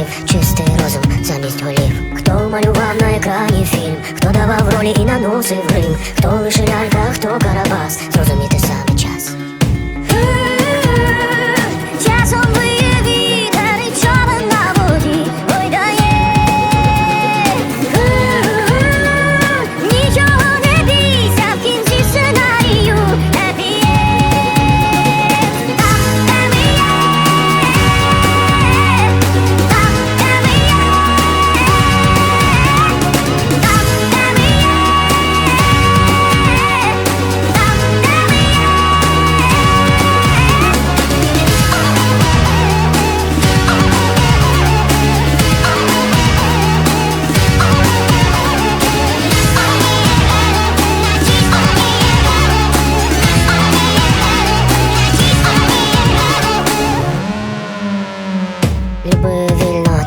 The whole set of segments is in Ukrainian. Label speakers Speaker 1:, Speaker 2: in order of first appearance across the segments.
Speaker 1: слів, чистий розум замість голів. Хто малював на екрані фільм, хто давав ролі і наносив грим, хто лише лялька, хто карабас, зрозуміти сам.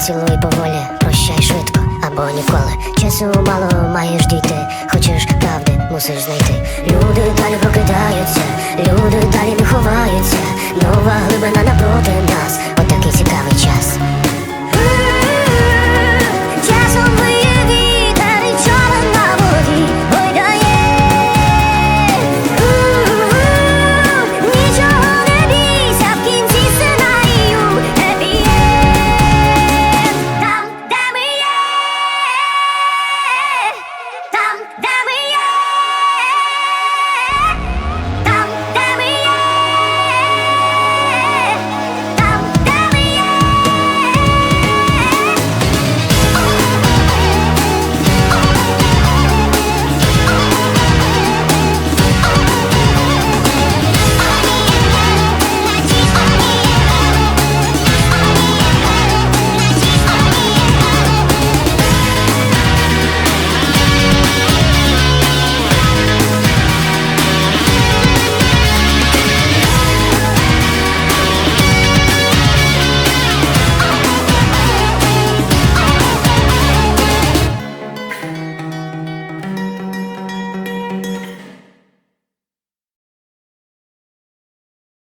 Speaker 1: Цілуй поволі, прощай швидко або ніколи. Часу мало маєш дійти, хочеш правди, мусиш знайти. Люди далі прокидаються, люди далі не ховаються. Нова глибина напроти